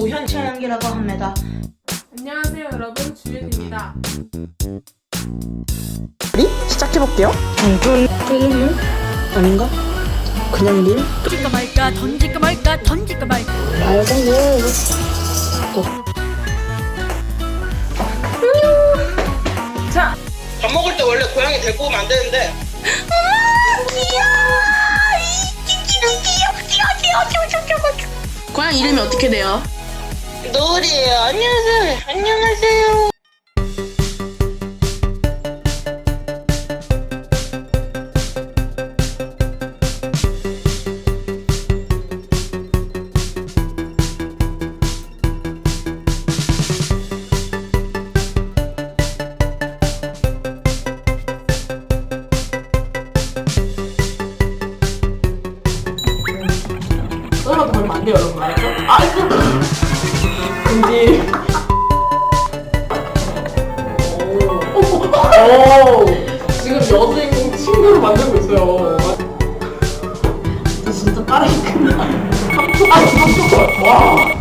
고현철 향기라고 합니다. 안녕하세요 여러분 주윤입니다. 리 네? 시작해볼게요. 네, 당근 쫄리는 뭐? 아닌가? 그냥 님? 던질까 말까 던질까 말까 던질까 말까 말장님 뭐? 뭐? 자, 밥 먹을 때 원래 고양이 데리고 오면 안 되는데 아, 귀여워. 귀여워. 귀여워. 귀여워. 귀여워. 고양 이름이 어떻게 돼요? 노을이에요 안녕하세요 안녕하세요 떨어도 걸면 안 돼요, 여러분. 알았죠? 아이고. 왠지. 오. 지금 여주인공 친구를 만들고 있어요. 진짜 빠르게 끝나. 3초, 아니 3초. 와.